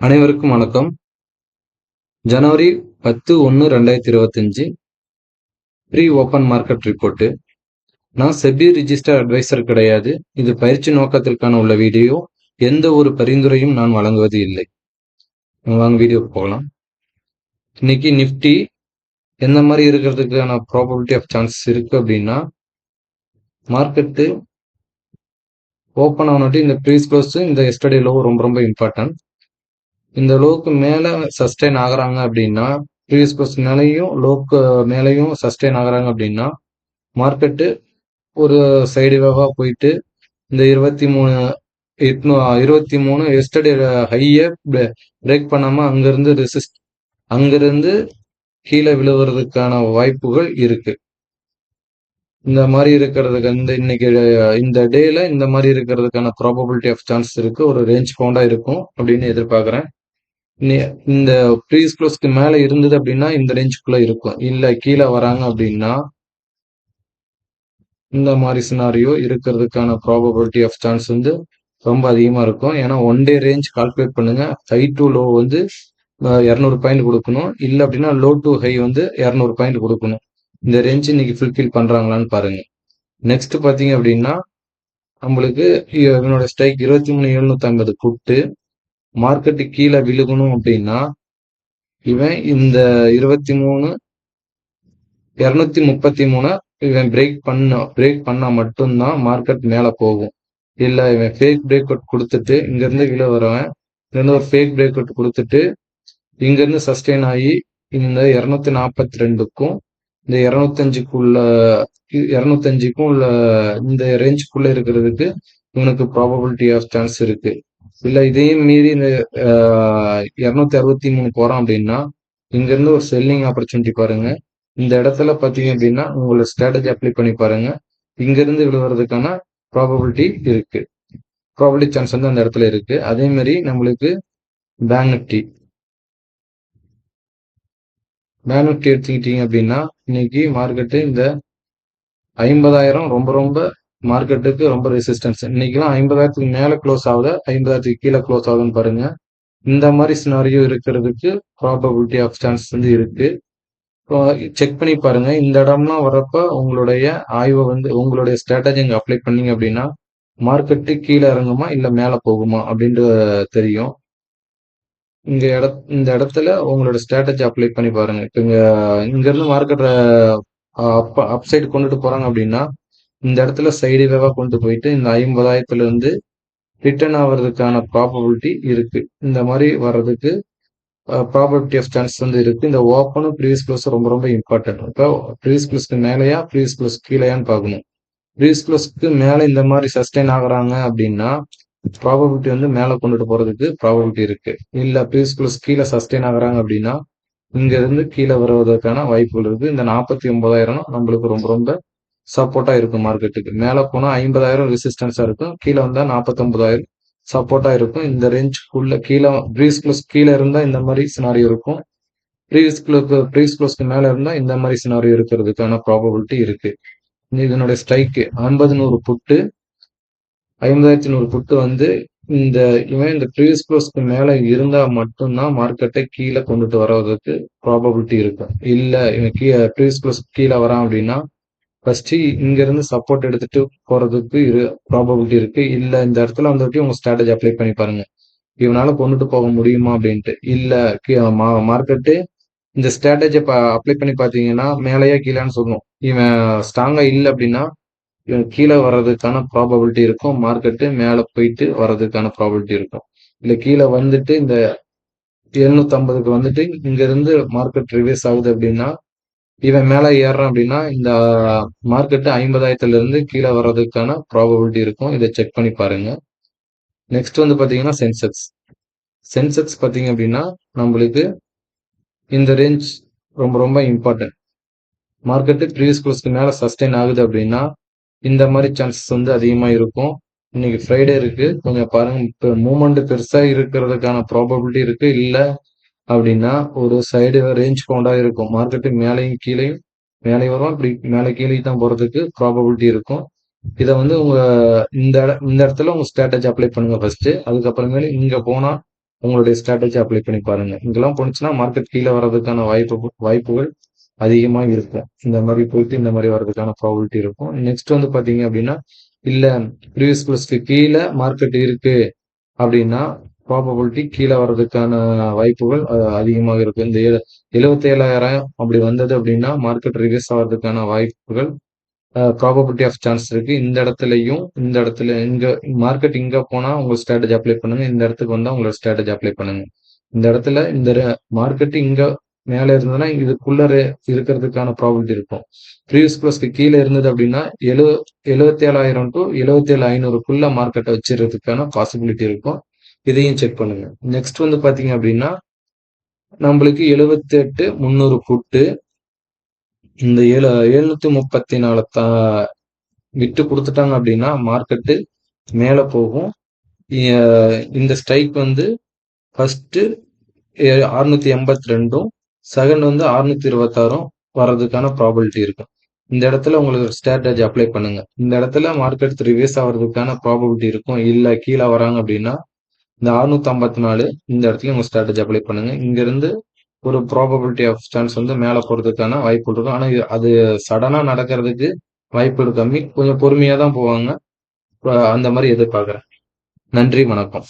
அனைவருக்கும் வணக்கம். ஜனவரி பத்து ஒன்று ரெண்டாயிரத்தி இருபத்தஞ்சு ப்ரீ ஓப்பன் மார்க்கெட் ரிப்போர்ட்டு நான் செபி ரிஜிஸ்டர் அட்வைசர் கிடையாது. இது பயிற்சி நோக்கத்திற்கான உள்ள வீடியோ. எந்த ஒரு பரிந்துரையும் நான் வழங்குவது இல்லை. வாங்க வீடியோ போகலாம். இன்னைக்கு நிஃப்டி எந்த மாதிரி இருக்கிறதுக்கான ப்ராபபிலிட்டி ஆஃப் சான்சஸ் இருக்கு அப்படின்னா மார்க்கெட்டு ஓப்பன் ஆனட்டு இந்த ப்ரீஸ் க்ளோஸ் இந்த எஸ்டடியில் லோ ரொம்ப ரொம்ப இம்பார்ட்டன்ட் இந்த லோக்கு மேலே சஸ்டெயின் ஆகுறாங்க அப்படின்னா ப்ரீவியஸ் க்ளோஸ் மேலையும் லோக்கு மேலையும் சஸ்டெயின் ஆகுறாங்க அப்படின்னா மார்க்கெட்டு ஒரு சைடு வேவாக போயிட்டு இந்த இருபத்தி மூணு எட்நூ இருபத்தி மூணு எஸ்டர்டே ஹையை பிரேக் பண்ணாமல் அங்கேருந்து ரெசிஸ்ட் அங்கேருந்து கீழே விழுவுறதுக்கான வாய்ப்புகள் இருக்கு. இந்த மாதிரி இருக்கிறதுக்கு இந்த இன்னைக்கு இந்த டேல இந்த மாதிரி இருக்கிறதுக்கான ப்ராபபிலிட்டி ஆஃப் சான்ஸ் இருக்கு. ஒரு ரேஞ்ச் பவுண்டா இருக்கும் அப்படின்னு எதிர்பார்க்குறேன். இந்த ப்ரீஸ் க்ளோஸ்க்கு மேலே இருந்தது அப்படின்னா இந்த ரேஞ்சுக்குள்ள இருக்கும். இல்லை கீழே வராங்க அப்படின்னா இந்த மாதிரி சினாரியோ இருக்கிறதுக்கான ப்ராபபிலிட்டி ஆஃப் சான்ஸ் வந்து ரொம்ப அதிகமாக இருக்கும். ஏன்னா ஒன் டே ரேஞ்ச் கால்குலேட் பண்ணுங்க. ஹை டு லோ வந்து இரநூறு பாயிண்ட் கொடுக்கணும். இல்லை அப்படின்னா லோ டு ஹை வந்து இரநூறு பாயிண்ட் கொடுக்கணும். இந்த ரேஞ்ச் இன்னைக்கு ஃபுல்ஃபில் பண்ணுறாங்களான்னு பாருங்க. நெக்ஸ்ட் பார்த்தீங்க அப்படின்னா நம்மளுக்கு இவனோட ஸ்ட்ரைக் இருபத்தி மூணு எழுநூத்தி ஐம்பது புட்டு மார்க்கெட்டு கீழே விழுகணும் அப்படின்னா இவன் இந்த இருபத்தி மூணு இரநூத்தி முப்பத்தி மூணு இவன் பிரேக் பண்ண பிரேக் பண்ணா மட்டும்தான் மார்க்கெட் மேல போகும். இல்ல இவன் ஃபேக் பிரேக் அவுட் கொடுத்துட்டு இங்க இருந்து கீழே வரவன் இருந்து ஒரு ஃபேக் பிரேக் அவுட் கொடுத்துட்டு இங்க இருந்து சஸ்டெயின் ஆகி இந்த இருநூத்தி நாற்பத்தி ரெண்டுக்கும் இந்த இரநூத்தஞ்சுக்குள்ள இரநூத்தஞ்சுக்கும் உள்ள இந்த ரேஞ்சுக்குள்ள இருக்கிறதுக்கு இவனுக்கு ப்ராபபிலிட்டி ஆஃப் சான்ஸ் இருக்கு. இல்ல இதையும் மீறி இந்த இருநூத்தி அறுபத்தி மூணு போறோம் அப்படின்னா இங்க இருந்து ஒரு செல்லிங் ஆப்பர்ச்சுனிட்டி பாருங்க. இந்த இடத்துல பாத்தீங்க அப்படின்னா உங்களோட ஸ்ட்ராட்டஜி அப்ளை பண்ணி பாருங்க. இங்க இருந்து விழுவுறதுக்கான ப்ராபபிலிட்டி இருக்கு. ப்ராபபிலிட்டி சான்ஸ் வந்து அந்த இடத்துல இருக்கு. அதே மாதிரி நம்மளுக்கு பேங்க் நிப்டி பேங்க் நிப்டி எடுத்துக்கிட்டீங்க அப்படின்னா இன்னைக்கு மார்க்கெட்டு இந்த ஐம்பதாயிரம் ரொம்ப ரொம்ப மார்க்கெட்டுக்கு ரொம்ப ரெசிஸ்டன்ஸ் இன்னைக்கெல்லாம் ஐம்பதாயிரத்துக்கு மேலே க்ளோஸ் ஆகுது. ஐம்பதாயிரத்துக்கு கீழே க்ளோஸ் ஆகுதுன்னு பாருங்க. இந்த மாதிரி சினாரியோ இருக்கிறதுக்கு ப்ராபபிலிட்டி ஆஃப் சான்ஸ் வந்து இருக்கு. செக் பண்ணி பாருங்க. இந்த இடம்லாம் வரப்ப உங்களுடைய ஆய்வை வந்து உங்களுடைய ஸ்ட்ராட்டஜி இங்கே அப்ளை பண்ணீங்க அப்படின்னா மார்க்கெட்டு கீழே இறங்குமா இல்லை மேலே போகுமா அப்படின்ட்டு தெரியும். இங்க இட இந்த இடத்துல உங்களோட ஸ்ட்ராட்டஜி அப்ளை பண்ணி பாருங்க. இப்போ இங்க இங்க இருந்து அப் அப்சைடு கொண்டுட்டு போறாங்க அப்படின்னா இந்த இடத்துல சைடு வேவா கொண்டு போயிட்டு இந்த ஐம்பதாயிரத்துல இருந்து ரிட்டர்ன் ஆகிறதுக்கான ப்ராபபிலிட்டி இருக்கு. இந்த மாதிரி வர்றதுக்கு ப்ராபபிலிட்டி ஆஃப் சான்ஸ் வந்து இருக்கு. இந்த ஓப்பனும் ப்ரீவியஸ் க்ளோஸும் ரொம்ப ரொம்ப இம்பார்ட்டன்ட் இப்போ ப்ரீவியஸ் க்ளோஸ்க்கு மேலேயா ப்ரீவியஸ் க்ளோஸ் கீழேயான்னு பார்க்கணும். ப்ரீவியஸ் க்ளோஸ்க்கு மேலே இந்த மாதிரி சஸ்டெயின் ஆகுறாங்க அப்படின்னா ப்ராபபிலிட்டி வந்து மேலே கொண்டுட்டு போறதுக்கு ப்ராபபிலிட்டி இருக்கு. இல்லை ப்ரீவியஸ் க்ளோஸ் கீழே சஸ்டெயின் ஆகுறாங்க அப்படின்னா இங்க இருந்து கீழே வருவதற்கான வாய்ப்புகள் இருக்கு. இந்த நாற்பத்தி ஒன்பதாயிரம் நம்மளுக்கு ரொம்ப ரொம்ப சப்போர்ட்டா இருக்கும் மார்க்கெட்டுக்கு மேல போனா ஐம்பதாயிரம் ரெசிஸ்டன்ஸா இருக்கும். கீழே வந்தா நாற்பத்தொன்பதாயிரம் சப்போர்ட்டா இருக்கும். இந்த ரேஞ்சுக்குள்ள கீழே ப்ரீஸ் க்ளோஸ் கீழே இருந்தா இந்த மாதிரி சினாரியோ இருக்கும். ப்ரீஸ் க்ளோக்கு ப்ரீஸ் க்ளோஸ்க்கு மேல இருந்தா இந்த மாதிரி சினாரியோ இருக்கிறதுக்கான ப்ராபபிலிட்டி இருக்கு. இதனுடைய ஸ்ட்ரைக்கு ஐம்பது நூறு புட்டு ஐம்பதாயிரத்தி நூறு புட்டு வந்து இந்த இவன் இந்த ப்ரீவியஸ் க்ளோஸ்க்கு மேல இருந்தா மட்டும்தான் மார்க்கெட்டை கீழே கொண்டுட்டு வர்றதுக்கு ப்ராபபிலிட்டி இருக்கும். இல்ல இவன் கீழே ப்ரீவியஸ் க்ளோஸ்க்கு கீழே வரான் அப்படின்னா ஃபர்ஸ்ட் இங்க இருந்து சப்போர்ட் எடுத்துட்டு போறதுக்கு இரு ப்ராபபிலிட்டி இருக்கு. இல்ல இந்த இடத்துல வந்துட்டு உங்க ஸ்ட்ராட்டஜி அப்ளை பண்ணி பாருங்க. இவனால கொண்டுட்டு போக முடியுமா அப்படின்ட்டு. இல்ல மார்க்கெட்டு இந்த ஸ்ட்ராட்டஜி அப்ளை பண்ணி பாத்தீங்கன்னா மேலேயே கீழேன்னு சொல்லணும் இவன் ஸ்ட்ராங்கா இல்லை அப்படின்னா இவன் கீழே வர்றதுக்கான ப்ராபபிலிட்டி இருக்கும். மார்க்கெட்டு மேலே போயிட்டு வர்றதுக்கான ப்ராபபிலிட்டி இருக்கும். இல்ல கீழே வந்துட்டு இந்த எழுநூத்தி ஐம்பதுக்கு வந்துட்டு இங்க இருந்து மார்க்கெட் ரிவேஸ் ஆகுது அப்படின்னா இவன் மேல ஏறான் அப்படின்னா இந்த மார்க்கெட்டு ஐம்பதாயிரத்துல இருந்து கீழே வர்றதுக்கான ப்ராபபிலிட்டி இருக்கும். இதை செக் பண்ணி பாருங்க. நெக்ஸ்ட் வந்து பாத்தீங்கன்னா சென்செக்ஸ் சென்செக்ஸ் பாத்தீங்க அப்படின்னா நம்மளுக்கு இந்த ரேஞ்ச் ரொம்ப ரொம்ப இம்பார்ட்டன்ட் மார்க்கெட்டு ப்ரீவியஸ் க்ளோஸ்க்கு மேல சஸ்டெயின் ஆகுது அப்படின்னா இந்த மாதிரி சான்சஸ் வந்து அதிகமா இருக்கும். இன்னைக்கு ஃப்ரைடே இருக்கு. கொஞ்சம் பாருங்க மூமெண்ட் பெருசா இருக்கிறதுக்கான ப்ராபபிலிட்டி இருக்கு இல்லை அப்படின்னா ஒரு சைடு ரேஞ்ச் பவுண்டாக இருக்கும். மார்க்கெட்டுக்கு மேலேயும் கீழேயும் மேலே வரும். இப்படி மேலே கீழே தான் போகிறதுக்கு ப்ராபபிலிட்டி இருக்கும். இதை வந்து உங்க இந்த இந்த இடத்துல உங்க ஸ்ட்ராட்டஜி அப்ளை பண்ணுங்க ஃபர்ஸ்ட் அதுக்கப்புறமேலு இங்க போனா உங்களுடைய ஸ்ட்ராட்டஜி அப்ளை பண்ணி பாருங்க. இங்கெல்லாம் போனுச்சுன்னா மார்க்கெட் கீழே வர்றதுக்கான வாய்ப்பு வாய்ப்புகள் அதிகமாக இருக்கும். இந்த மாதிரி போயிட்டு இந்த மாதிரி வர்றதுக்கான ப்ராபிலிட்டி இருக்கும். நெக்ஸ்ட் வந்து பாத்தீங்க அப்படின்னா இல்ல ப்ரீவியஸ் ப்ளஸ்க்கு கீழே மார்க்கெட் இருக்கு அப்படின்னா ப்ராபபிலிட்டி கீழே வர்றதுக்கான வாய்ப்புகள் அதிகமாக இருக்கு. இந்த எழுபத்தி ஏழாயிரம் அப்படி வந்தது அப்படின்னா மார்க்கெட் ரிவர்ஸ் ஆகிறதுக்கான வாய்ப்புகள் ப்ராபபிலிட்டி ஆஃப் சான்ஸ் இருக்கு. இந்த இடத்துலையும் இந்த இடத்துல இங்க மார்க்கெட் இங்க போனா உங்க ஸ்ட்ராட்டஜி அப்ளை பண்ணுங்க. இந்த இடத்துக்கு வந்தா உங்களோட ஸ்ட்ராட்டஜி அப்ளை பண்ணுங்க. இந்த இடத்துல இந்த மார்க்கெட் இங்க மேலே இருந்ததுன்னா இதுக்குள்ள இருக்கிறதுக்கான ப்ராபிலிட்டி இருக்கும். ப்ரீவியஸ் ப்ளஸ்க்கு கீழே இருந்தது அப்படின்னா எழு எழுபத்தி ஏழாயிரம் டு எழுபத்தி ஏழு ஐநூறுக்குள்ள மார்க்கெட்டை வச்சிருக்கிறதுக்கான பாசிபிலிட்டி இருக்கும். இதையும் செக் பண்ணுங்க. நெக்ஸ்ட் வந்து பாத்தீங்க அப்படின்னா நம்மளுக்கு எழுபத்தி எட்டு முந்நூறு புட்டு இந்த ஏழு எழுநூத்தி முப்பத்தி நாலு தா விட்டு கொடுத்துட்டாங்க அப்படின்னா மார்க்கெட்டு மேலே போகும். இந்த ஸ்ட்ரைக் வந்து ஃபர்ஸ்ட் அறுநூத்தி எண்பத்தி ரெண்டும் செகண்ட் வந்து அறுநூத்தி இருபத்தாறும் வர்றதுக்கான ப்ராபபிலிட்டி இருக்கும். இந்த இடத்துல உங்களுக்கு ஸ்ட்ராட்டஜி அப்ளை பண்ணுங்க. இந்த இடத்துல மார்க்கெட் ரிவேஸ் ஆகிறதுக்கான ப்ராபபிலிட்டி இருக்கும். இல்லை கீழே வராங்க அப்படின்னா இந்த அறுநூத்தி ஐம்பத்தி நாலு இந்த இடத்துல உங்க ஸ்ட்ராட்டஜி அப்ளை பண்ணுங்க. இங்க இருந்து ஒரு ப்ராபபிலிட்டி ஆஃப் சான்ஸ் வந்து மேல போறதுக்கான வாய்ப்பு இருக்கும் ஆனா அது சடனா நடக்கிறதுக்கு வாய்ப்புகள் கம்மி கொஞ்சம் பொறுமையா தான் போவாங்க அந்த மாதிரி எதிர்பார்க்குறேன். நன்றி வணக்கம்.